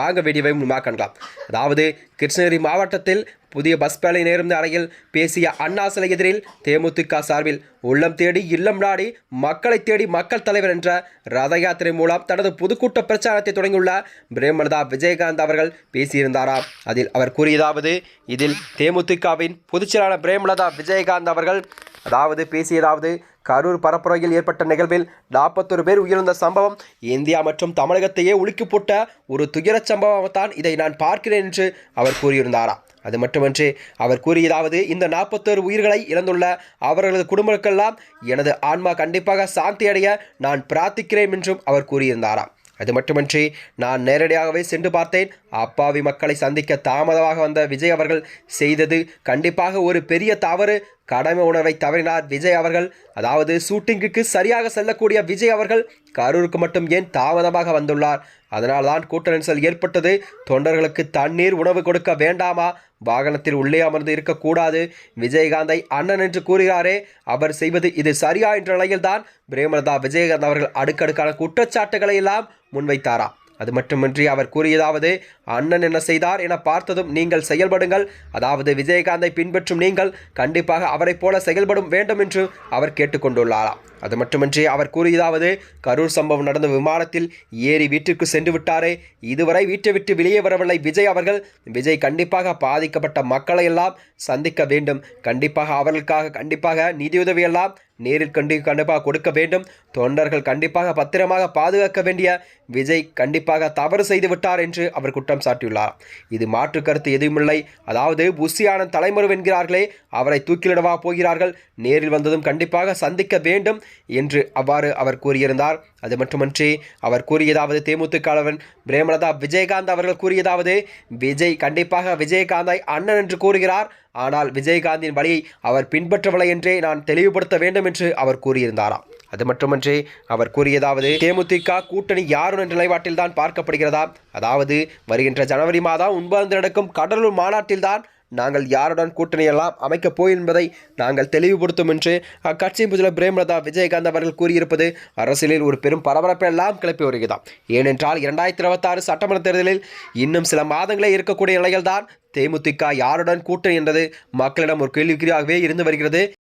வாங்க வீடியோவை முன்பாக காணலாம். அதாவது கிருஷ்ணகிரி மாவட்டத்தில் புதிய பஸ் பேலை நேர்ந்த அறையில் பேசிய அண்ணா சிலை எதிரில் தேமுதிக சார்பில் உள்ளம் தேடி இல்லம் நாடி மக்களை தேடி மக்கள் தலைவர் என்ற ரத யாத்திரை மூலம் தனது பொதுக்கூட்ட பிரச்சாரத்தை தொடங்கியுள்ள பிரேமலதா விஜயகாந்த் அவர்கள் பேசியிருந்தாராம் அதில் அவர் கூறியதாவது இதில் தேமுதிகவின் பொதுச்செயலாளர் பிரேமலதா விஜயகாந்த் அவர்கள் அதாவது பேசியதாவது கரூர் பரப்புரையில் ஏற்பட்ட நிகழ்வில் நாற்பத்தொரு பேர் உயிரிழந்த சம்பவம் இந்தியா மற்றும் தமிழகத்தையே உலுக்கி போட்ட ஒரு துயரச் சம்பவம்தான் இதை நான் பார்க்கிறேன் என்று அவர் கூறியிருந்தாராம் அது மட்டுமன்றி அவர் கூறியதாவது இந்த நாற்பத்தோரு உயிர்களை இழந்துள்ள அவர்களது குடும்பங்களுக்கெல்லாம் எனது ஆன்மா கண்டிப்பாக சாந்தி அடைய நான் பிரார்த்திக்கிறேன் என்றும் அவர் கூறியிருந்தாராம். அது மட்டுமன்றி நான் நேரடியாகவே சென்று பார்த்தேன். அப்பாவி மக்களை சந்திக்க தாமதமாக வந்த விஜய் அவர்கள் செய்தது கண்டிப்பாக ஒரு பெரிய தவறு. கடமை உணர்வை தவறினார் விஜய் அவர்கள். அதாவது ஷூட்டிங்குக்கு சரியாக செல்லக்கூடிய விஜய் அவர்கள் கரூருக்கு மட்டும் ஏன் தாமதமாக வந்துள்ளார்? அதனால்தான் கூட்ட நெரிசல் ஏற்பட்டது. தொண்டர்களுக்கு தண்ணீர் உணவு கொடுக்க வேண்டாமா? வாகனத்தில் உள்ளே அமர்ந்து இருக்கக்கூடாது. விஜயகாந்தை அண்ணன் என்று கூறுகிறாரே. அவர் செய்வது இது சரியா என்ற நிலையில்தான் பிரேமலதா விஜயகாந்த் அவர்கள் அடுக்கடுக்கான குற்றச்சாட்டுகளை எல்லாம் முன்வைத்தாரா? அது மட்டுமின்றி அவர் கூறியதாவது அண்ணன் என்ன செய்தார் என பார்த்ததும் நீங்கள் செயல்படுங்கள். அதாவது விஜயகாந்தை பின்பற்றும் நீங்கள் கண்டிப்பாக அவரைப் போல செயல்படும் வேண்டும் என்று அவர் கேட்டுக்கொண்டுள்ளாராம் அது மட்டுமின்றி அவர் கூறியதாவது கரூர் சம்பவம் நடந்த விமானத்தில் ஏறி வீட்டிற்கு சென்று விட்டாரே. இதுவரை வீட்டை விட்டு வெளியே வரவில்லை. விஜய் அவர்கள் விஜய் கண்டிப்பாக பாதிக்கப்பட்ட மக்களை எல்லாம் சந்திக்க வேண்டும். கண்டிப்பாக அவர்களுக்காக கண்டிப்பாக நிதியுதவியெல்லாம் நேரில் கண்டி கண்டிப்பாக கொடுக்க வேண்டும். தொண்டர்கள் கண்டிப்பாக பத்திரமாக பாதுகாக்க வேண்டிய விஜய் கண்டிப்பாக தவறு செய்து விட்டார் என்று அவர் குற்றம் சாட்டியுள்ளார். இது மாற்று கருத்து எதுவுமில்லை. அதாவது புஷியானந்த் தலைமறைவு என்கிறார்களே அவரை தூக்கிலிடவா போகிறார்கள்? நேரில் வந்ததும் கண்டிப்பாக சந்திக்க வேண்டும். என்று அவ்வாறு அவர் கூறியிருந்தார். அது மட்டுமன்றி அவர் கூறியதாவது தேமுதிகவன் பிரேமலதா விஜயகாந்த் அவர்கள் கூறியதாவது விஜய் கண்டிப்பாக விஜயகாந்தை அண்ணன் என்று கூறுகிறார். ஆனால் விஜயகாந்தின் வழியை அவர் பின்பற்றவில்லை என்றே நான் தெளிவுபடுத்த வேண்டும் என்று அவர் கூறியிருந்தாராம். அது மட்டுமன்றி அவர் கூறியதாவது தேமுதிக கூட்டணி யாருடன் என்ற நிலைப்பாட்டில்தான் பார்க்கப்படுகிறதா? அதாவது வருகின்ற ஜனவரி மாதம் ஒன்பது நடக்கும் கடலூர் மாநாட்டில்தான் நாங்கள் யாருடன் கூட்டணியெல்லாம் அமைக்கப் போய் என்பதை நாங்கள் தெளிவுபடுத்தும் என்று அக்கட்சியின் முதல்வர் பிரேமலதா விஜயகாந்த் அவர்கள் கூறியிருப்பது அரசியலில் ஒரு பெரும் பரபரப்பை எல்லாம் கிளப்பி வருகிறதாம். ஏனென்றால் இரண்டாயிரத்தி இருபத்தாறு சட்டமன்ற தேர்தலில் இன்னும் சில மாதங்களே இருக்கக்கூடிய நிலையில்தான் தேமுதிக யாருடன் கூட்டணி என்பது மக்களிடம் ஒரு கேள்விக்குறியாகவே இருந்து வருகிறது.